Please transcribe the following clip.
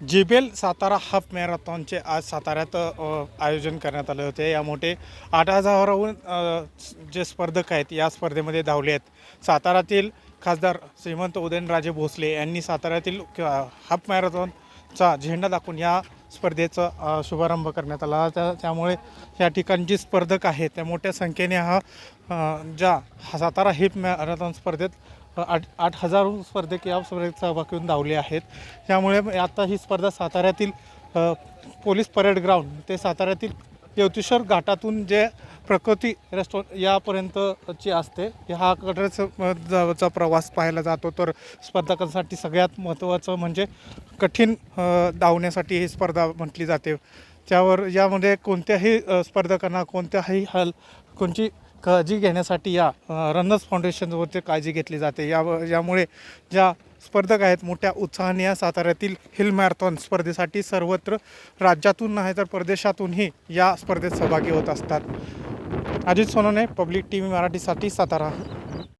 जेबेल Satara half मॅरेथॉनचे आज साताऱ्यात आयोजन करण्यात आले होते. या मोठे आठ हजाराहून जे स्पर्धक आहेत या स्पर्धेमध्ये धावले आहेत. साताऱ्यातील खासदार श्रीमंत उदयनराजे भोसले यांनी साताऱ्यातील हाफ मॅरेथॉनचा झेंडा दाखवून या स्पर्धेचा शुभारंभ करण्यात आला. त्या त्यामुळे या ठिकाणची स्पर्धक आहेत त्या मोठ्या संख्येने हा ज्या हा सातारा हिप मॅरेथॉन स्पर्धेत आठ आठ हजारहून स्पर्धक या स्पर्धेत सहभाग घेऊन धावले आहेत. त्यामुळे आता ही स्पर्धा साताऱ्यातील पोलीस परेड ग्राउंड ते साताऱ्यातील यवतेश्वर घाटातून जे प्रकृती रेस्टॉ यापर्यंतची असते हा कडचा चा प्रवास पाहायला जातो. तर स्पर्धकांसाठी सगळ्यात महत्त्वाचं म्हणजे कठीण धावण्यासाठी ही स्पर्धा म्हटली जाते. त्यावर यामध्ये कोणत्याही स्पर्धकांना कोणत्याही हल कोणची काळजी घेण्यासाठी या रनर्स फाउंडेशनवरती काळजी घेतली जाते. या यामुळे ज्या स्पर्धक आहेत. मोठ्या उत्साहाने या साताऱ्यातील हिल मॅरेथॉन स्पर्धेसाठी सर्वत्र राज्यातून नाही तर परदेशातूनही या स्पर्धेत सहभागी होत असतात. Ajit Sonone public T V मराठीसाठी सातारा.